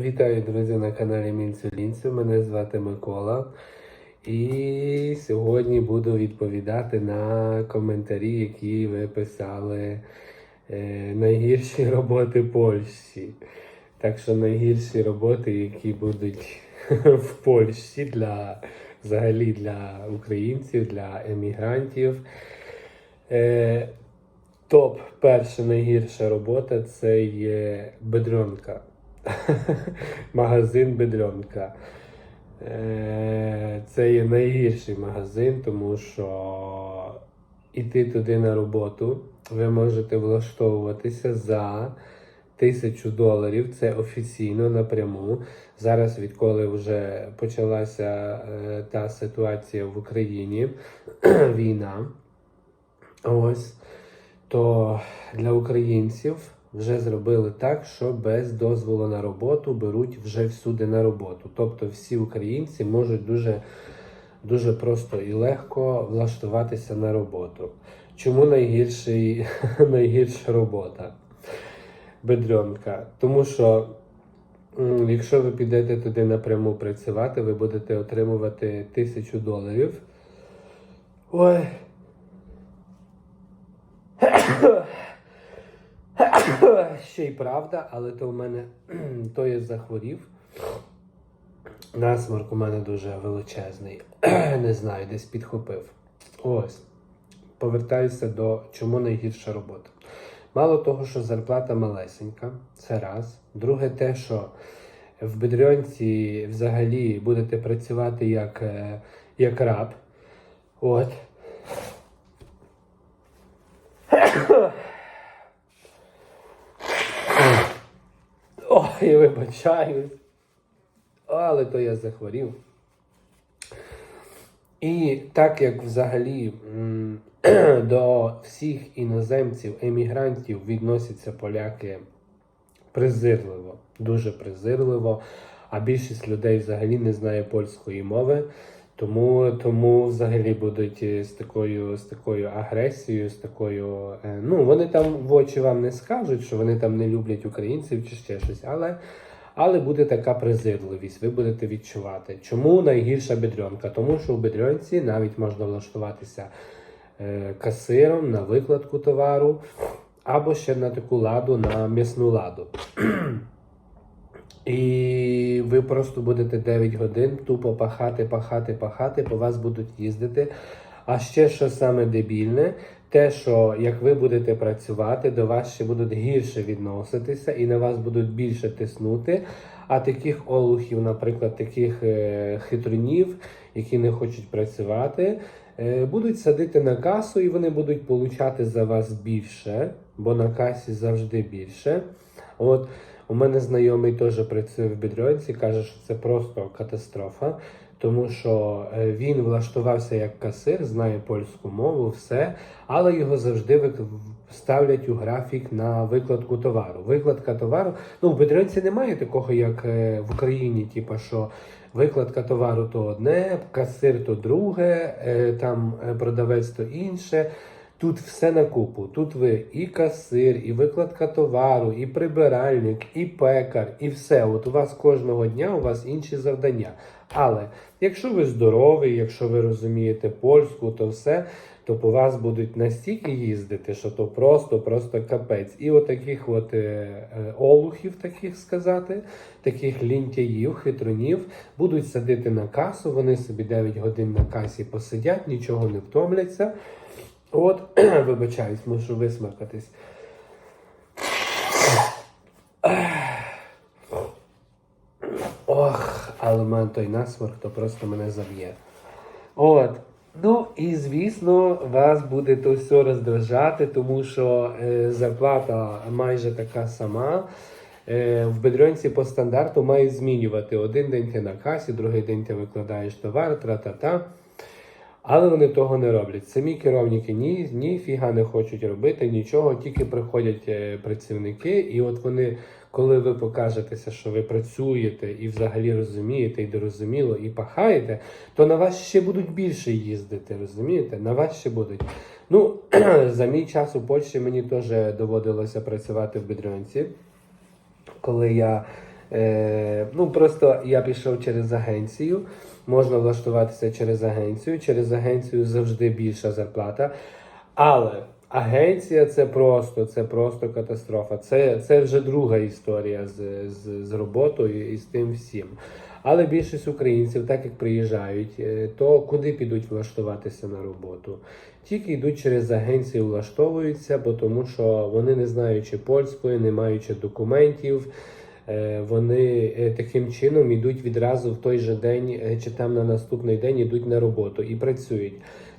Вітаю, друзі, на каналі Мінцю Мене звати Микола. І сьогодні буду відповідати на коментарі, які ви писали е, найгірші роботи Польщі. Так що найгірші роботи, які будуть в Польщі для взагалі для українців, для емігрантів. Е, топ перша найгірша робота це є бедронка. Магазин Бедренка. Е, Це є найгірший магазин, тому що йти туди на роботу ви можете влаштовуватися за тисячу доларів. Це офіційно напряму. Зараз, відколи вже почалася е, та ситуація в Україні, війна. Ось то для українців вже зробили так, що без дозволу на роботу беруть вже всюди на роботу. Тобто всі українці можуть дуже, дуже просто і легко влаштуватися на роботу. Чому найгірший, найгірша робота? Бедренка. Тому що якщо ви підете туди напряму працювати, ви будете отримувати тисячу доларів. Ой. Ще й правда, але то в мене то я захворів. Насморк у мене дуже величезний. Не знаю, десь підхопив. Ось. Повертаюся до чому найгірша робота. Мало того, що зарплата малесенька, це раз. Друге, те, що в Бедрьонці взагалі будете працювати як, е, як раб. От. Ой, вибачаюсь. Але то я захворів. І так як взагалі до всіх іноземців, емігрантів відносяться поляки презирливо, дуже презирливо, а більшість людей взагалі не знає польської мови. Тому, тому взагалі будуть е, з такою, з такою агресією, з такою. е, Ну, вони там в очі вам не скажуть, що вони там не люблять українців чи ще щось, але, але буде така презирливість, ви будете відчувати. Чому найгірша бедренка? Тому що в бедренці навіть можна влаштуватися е, касиром на викладку товару, або ще на таку ладу, на м'ясну ладу. І ви просто будете 9 годин тупо пахати, пахати, пахати, по вас будуть їздити. А ще що саме дебільне, те, що як ви будете працювати, до вас ще будуть гірше відноситися і на вас будуть більше тиснути. А таких олухів, наприклад, таких е, хитрунів, які не хочуть працювати, е, будуть садити на касу і вони будуть получати за вас більше, бо на касі завжди більше. От у мене знайомий теж працює в Бідрьонці, каже, що це просто катастрофа, тому що е, він влаштувався як касир, знає польську мову, все, але його завжди ставлять у графік на викладку товару. Викладка товару, ну в Бідрьонці немає такого, як е, в Україні, типу, що викладка товару то одне, касир то друге, е, там продавець то інше. Тут все на купу. Тут ви і касир, і викладка товару, і прибиральник, і пекар, і все. От у вас кожного дня у вас інші завдання. Але якщо ви здоровий, якщо ви розумієте польську, то все, то по вас будуть настільки їздити, що то просто, просто капець. І от таких от е, е, олухів, таких сказати, таких лінтяїв, хитрунів, будуть садити на касу. Вони собі 9 годин на касі посидять, нічого не втомляться. От, вибачаюсь, мушу висмикатись. Ох, але в мене той насморк, то просто мене заб'є. От. Ну і звісно, вас буде то все роздражати, тому що е, зарплата майже така сама. Е, в бедренці по стандарту мають змінювати. Один день ти на касі, другий день ти викладаєш товар, тра-та-та. Але вони того не роблять. Самі керівники ні, ніфіга не хочуть робити нічого, тільки приходять е, працівники, і от вони, коли ви покажетеся, що ви працюєте і взагалі розумієте, і дорозуміло, і пахаєте, то на вас ще будуть більше їздити, розумієте? На вас ще будуть. Ну, за мій час у Польщі мені теж доводилося працювати в Бедрянці, коли я Е, ну просто я пішов через агенцію. Можна влаштуватися через агенцію. Через агенцію завжди більша зарплата. Але агенція це просто, це просто катастрофа. Це, це вже друга історія з, з, з роботою і з тим всім. Але більшість українців, так як приїжджають, е, то куди підуть влаштуватися на роботу? Тільки йдуть через агенції, влаштовуються, бо тому що вони не знаючи польської, не маючи документів. Е, Вони е, таким чином йдуть відразу в той же день е, чи там на наступний день йдуть на роботу і працюють.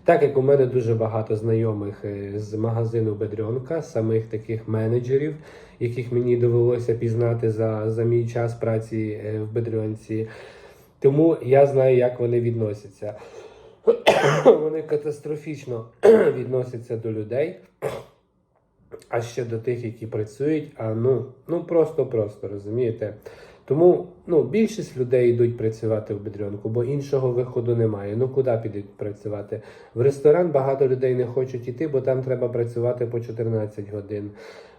Так як у мене дуже багато знайомих з магазину Бедрьонка, самих таких менеджерів, яких мені довелося пізнати за, за мій час праці в Бедрьонці. Тому я знаю, як вони відносяться. Вони катастрофічно відносяться до людей, а ще до тих, які працюють. А ну, ну просто-просто розумієте. Тому ну, більшість людей йдуть працювати в Бедрьонку, бо іншого виходу немає. Ну куди підуть працювати? В ресторан багато людей не хочуть йти, бо там треба працювати по 14 годин.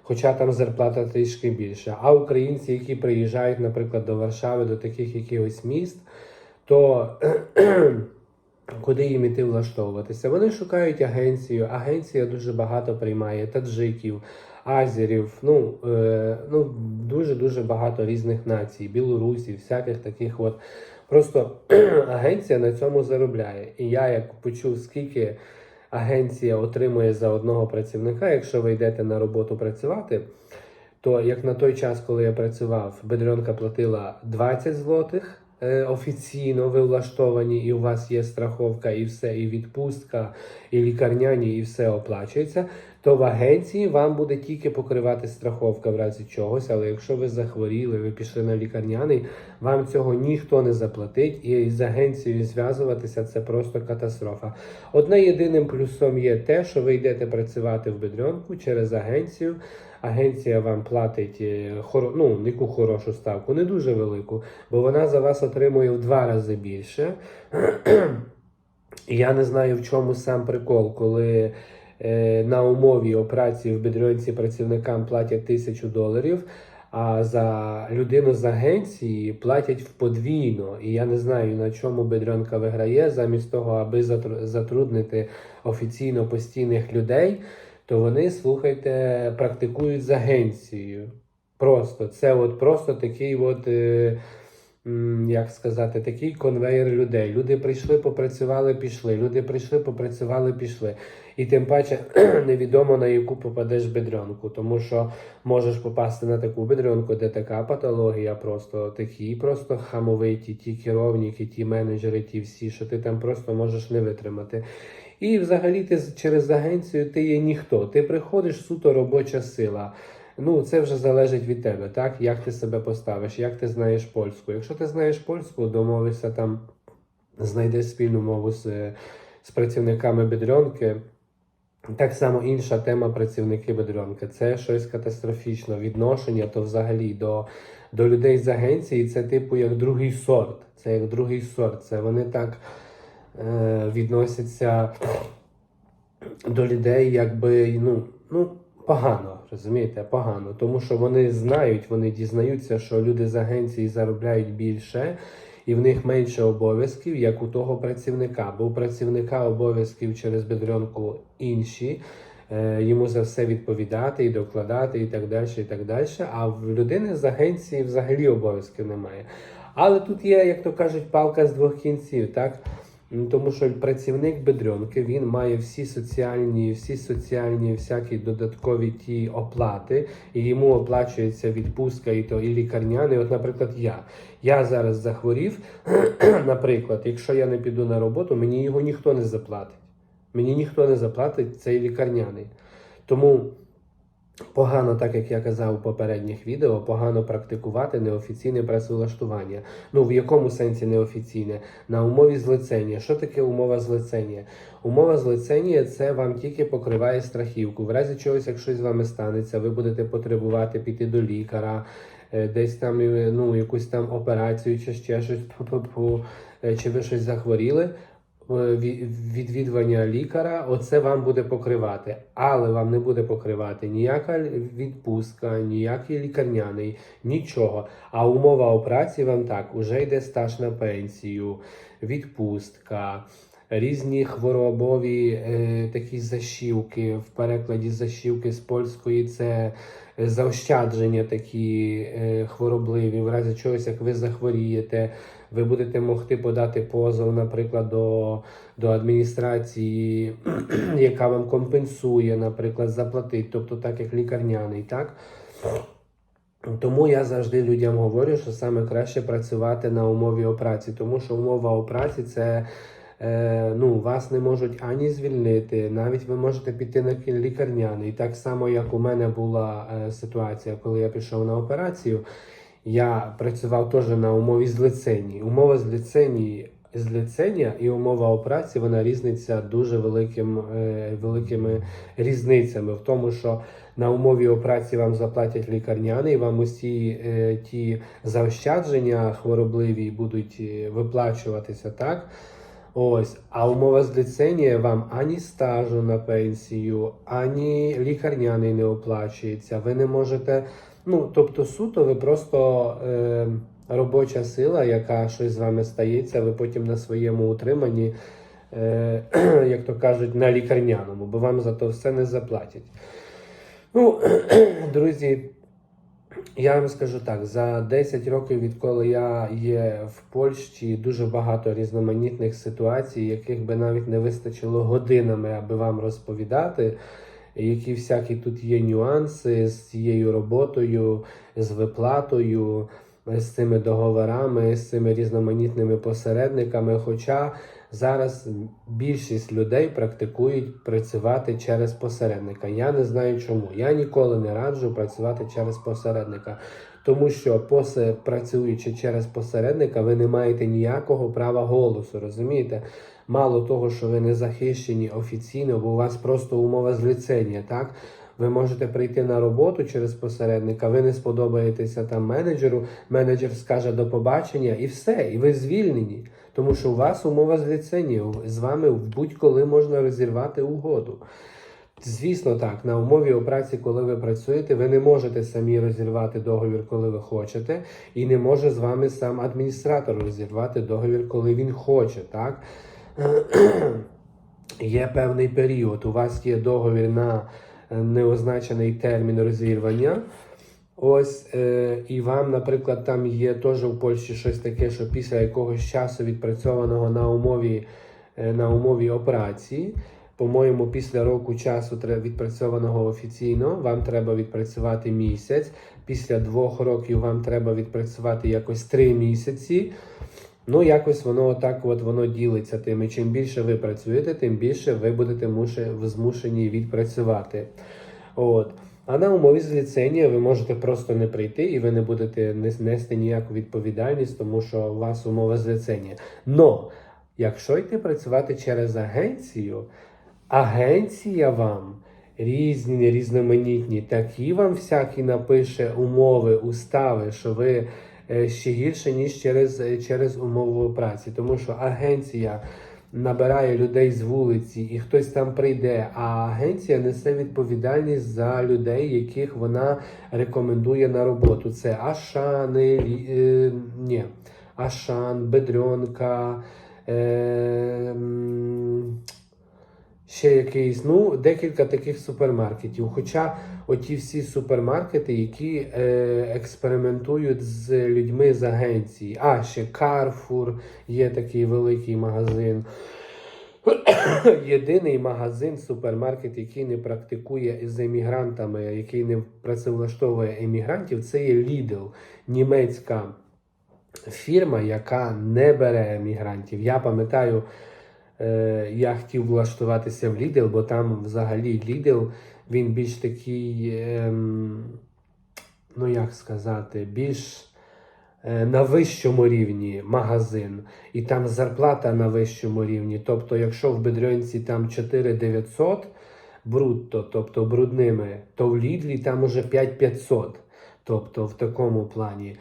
Хоча там зарплата трішки більша. А українці, які приїжджають, наприклад, до Варшави, до таких якихось міст, то куди їм іти влаштовуватися? Вони шукають агенцію. Агенція дуже багато приймає таджиків, азерів, ну, е, ну дуже дуже багато різних націй, білорусів, всяких таких от. Просто агенція на цьому заробляє. І я як почув, скільки агенція отримує за одного працівника, якщо ви йдете на роботу працювати, то як на той час, коли я працював, Бедренка платила 20 злотих офіційно ви влаштовані, і у вас є страховка, і все, і відпустка, і лікарняні, і все оплачується. То в агенції вам буде тільки покривати страховка в разі чогось, але якщо ви захворіли, ви пішли на лікарняний, вам цього ніхто не заплатить, і з агенцією зв'язуватися це просто катастрофа. Одне єдиним плюсом є те, що ви йдете працювати в Бедренку через агенцію. Агенція вам платить е, хоро, ну, яку хорошу ставку, не дуже велику, бо вона за вас отримує в два рази більше. Я не знаю, в чому сам прикол, коли е, на умові операції в Бедренці працівникам платять тисячу доларів. А за людину з агенції платять вподвійно. І я не знаю, на чому Бедренка виграє, замість того, аби затру- затруднити офіційно постійних людей, то вони, слухайте, практикують з агенцією. Просто це от просто такий от. Е, як сказати, такий конвейер людей. Люди прийшли, попрацювали, пішли. Люди прийшли, попрацювали, пішли. І тим паче невідомо на яку попадеш бедренку, тому що можеш попасти на таку бедренку, де така патологія, просто такі, просто хамовиті, ті керівники, ті менеджери, ті всі, що ти там просто можеш не витримати. І взагалі ти через агенцію ти є ніхто. Ти приходиш суто робоча сила. Ну, це вже залежить від тебе, так? Як ти себе поставиш, як ти знаєш польську. Якщо ти знаєш польську, домовишся там, знайдеш спільну мову з, з працівниками бедренки. Так само інша тема працівники бедренки. Це щось катастрофічне. Відношення то взагалі до, до людей з агенції це типу як другий сорт. Це як другий сорт. Це вони так е, відносяться до людей, якби ну, ну погано, розумієте, погано. Тому що вони знають, вони дізнаються, що люди з агенції заробляють більше. І в них менше обов'язків, як у того працівника. Бо у працівника обов'язків через бедренку інші, е, йому за все відповідати і докладати, і так далі, і так далі. А в людини з агенції взагалі обов'язків немає. Але тут є, як то кажуть, палка з двох кінців, так? М, Тому що працівник бедренки він має всі соціальні, всі соціальні, всякі додаткові ті оплати, і йому оплачується відпустка і то і лікарняний. От, наприклад, я. Я зараз захворів. наприклад, якщо я не піду на роботу, мені його ніхто не заплатить. Мені ніхто не заплатить цей лікарняний. Тому погано, так як я казав у попередніх відео, погано практикувати неофіційне працевлаштування. Ну в якому сенсі неофіційне? На умові злицення. Що таке умова злицення? Умова злицення це вам тільки покриває страхівку. В разі чогось, як щось з вами станеться, ви будете потребувати піти до лікаря, е, десь там е, ну, якусь там операцію чи ще щось, е, чи ви щось захворіли. Ві- відвідування лікаря, оце вам буде покривати. Але вам не буде покривати ніяка відпустка, ніякий лікарняний, нічого. А умова операції вам так: уже йде стаж на пенсію, відпустка. Різні хворобові е, такі защівки, в перекладі защівки з польської це е, заощадження такі е, хворобливі, в разі чогось, як ви захворієте, ви будете могти подати позов, наприклад, до, до адміністрації, яка вам компенсує, наприклад, заплатить, тобто так як лікарняний, так? Тому я завжди людям говорю, що саме краще працювати на умові операції, тому що умова операції це е, ну, вас не можуть ані звільнити, навіть ви можете піти на лікарняний. Так само, як у мене була е, ситуація, коли я пішов на операцію, я працював теж на умові злиценні. Умова злиценні, злицення і умова операції вона різниця дуже великим, е, великими різницями в тому, що на умові операції вам заплатять лікарняний, вам усі е, ті заощадження хворобливі будуть е, виплачуватися, так? Ось, а умова зліцення вам ані стажу на пенсію, ані лікарняний не оплачується. Ви не можете, ну тобто суто, ви просто е, робоча сила, яка щось з вами стається, ви потім на своєму утриманні, е, як то кажуть, на лікарняному, бо вам за то все не заплатять. Ну, друзі, я вам скажу так: за 10 років, відколи я є в Польщі, дуже багато різноманітних ситуацій, яких би навіть не вистачило годинами, аби вам розповідати. Які всякі тут є нюанси з цією роботою, з виплатою, з цими договорами, з цими різноманітними посередниками. Хоча зараз більшість людей практикують працювати через посередника. Я не знаю чому. Я ніколи не раджу працювати через посередника. Тому що посе, працюючи через посередника, ви не маєте ніякого права голосу, розумієте? Мало того, що ви не захищені офіційно, бо у вас просто умова зліцення, так? Ви можете прийти на роботу через посередника, ви не сподобаєтеся там менеджеру, менеджер скаже до побачення і все, і ви звільнені. Тому що у вас умова зліцення, з вами будь-коли можна розірвати угоду. Звісно, так, на умові операції, коли ви працюєте, ви не можете самі розірвати договір, коли ви хочете, і не може з вами сам адміністратор розірвати договір, коли він хоче. Так? Є певний період. У вас є договір на е, неозначений термін розірвання. Ось, е, і вам, наприклад, там є теж у Польщі щось таке, що після якогось часу відпрацьованого на умові, е, на умові операції, по-моєму, після року часу відпрацьованого офіційно, вам треба відпрацювати місяць. Після двох років вам треба відпрацювати якось три місяці. Ну, якось воно отак от воно ділиться тим. І чим більше ви працюєте, тим більше ви будете муше- змушені відпрацювати. От. А на умові зліцення ви можете просто не прийти і ви не будете нес- нести ніяку відповідальність, тому що у вас умова зліцення. Но якщо йти працювати через агенцію, агенція вам різні, різноманітні, такі вам всякі напише умови, устави, що ви е, ще гірше, ніж через, е, через умову праці. Тому що агенція набирає людей з вулиці, і хтось там прийде, а агенція несе відповідальність за людей, яких вона рекомендує на роботу. Це Ашани, Лі- е, ні, Ашан, Бедрьонка. Е, ще якийсь, ну, декілька таких супермаркетів. Хоча оті всі супермаркети, які е, експериментують з людьми з агенції. А, ще Carrefour, є такий великий магазин. Єдиний магазин, супермаркет, який не практикує з емігрантами, який не працевлаштовує емігрантів, це є Lidl, німецька фірма, яка не бере емігрантів. Я пам'ятаю, я хотів влаштуватися в Lidl, бо там взагалі Lidl, він більш такий, ем, ну як сказати, більш е, на вищому рівні магазин, і там зарплата на вищому рівні. Тобто, якщо в Бедрьонці там 4900 брутто, тобто брудними, то в Лідлі там уже 5500. Тобто в такому плані.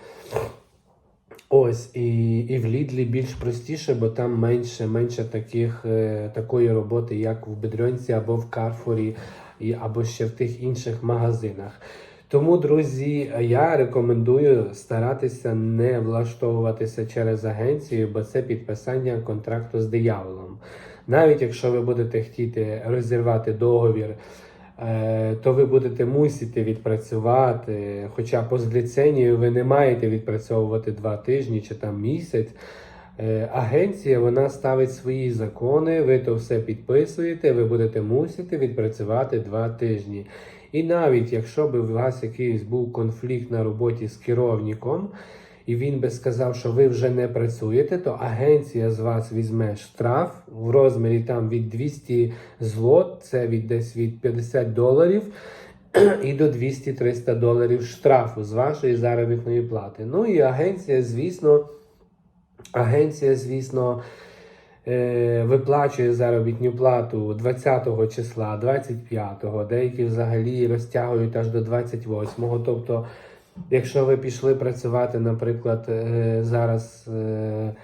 Ось, і, і в Лідлі більш простіше, бо там менше, менше таких, е, такої роботи, як в Бедрьонці або в Карфорі, і, або ще в тих інших магазинах. Тому, друзі, я рекомендую старатися не влаштовуватися через агенцію, бо це підписання контракту з дияволом. Навіть якщо ви будете хотіти розірвати договір, то ви будете мусити відпрацювати. Хоча по зліценію ви не маєте відпрацьовувати два тижні чи там місяць. Е, Агенція вона ставить свої закони, ви то все підписуєте, ви будете мусити відпрацювати два тижні. І навіть якщо б у вас якийсь був конфлікт на роботі з керівником, і він би сказав, що ви вже не працюєте, то агенція з вас візьме штраф в розмірі там від 200 злот, це від десь від 50 доларів. І до 200-300 доларів штрафу з вашої заробітної плати. Ну і агенція, звісно, агенція, звісно, е, виплачує заробітну плату 20-го числа, 25-го, деякі взагалі розтягують аж до 28-го. Тобто, якщо ви пішли працювати, наприклад, е, зараз. е,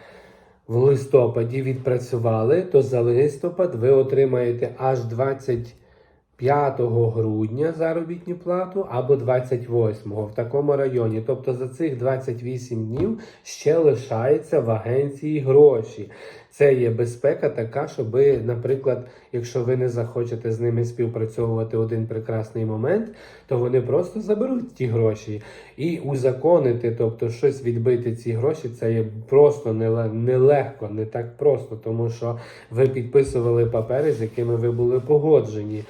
в листопаді відпрацювали, то за листопад ви отримаєте аж 25 грудня заробітну плату або 28 в такому районі. Тобто за цих 28 днів ще лишається в агенції гроші. Це є безпека така, ви, наприклад, якщо ви не захочете з ними співпрацьовувати один прекрасний момент, то вони просто заберуть ті гроші і узаконити, тобто щось відбити ці гроші, це є просто неле- нелегко, не так просто, тому що ви підписували папери, з якими ви були погоджені.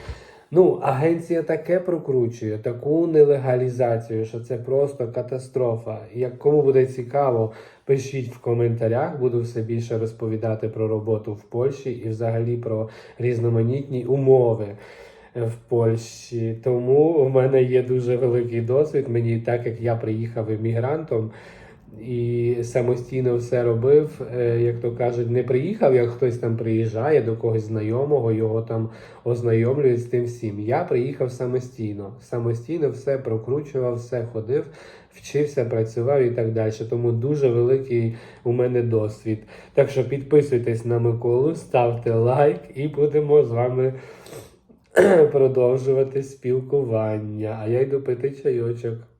Ну, агенція таке прокручує, таку нелегалізацію, що це просто катастрофа. Як кому буде цікаво, пишіть в коментарях. Буду все більше розповідати про роботу в Польщі і взагалі про різноманітні умови в Польщі. Тому в мене є дуже великий досвід. Мені так як я приїхав емігрантом. І самостійно все робив, е, як то кажуть, не приїхав, як хтось там приїжджає до когось знайомого, його там ознайомлюють з тим всім. Я приїхав самостійно. Самостійно все прокручував, все ходив, вчився, працював і так далі. Тому дуже великий у мене досвід. Так що підписуйтесь на Миколу, ставте лайк і будемо з вами продовжувати спілкування. А я йду пити чайочок.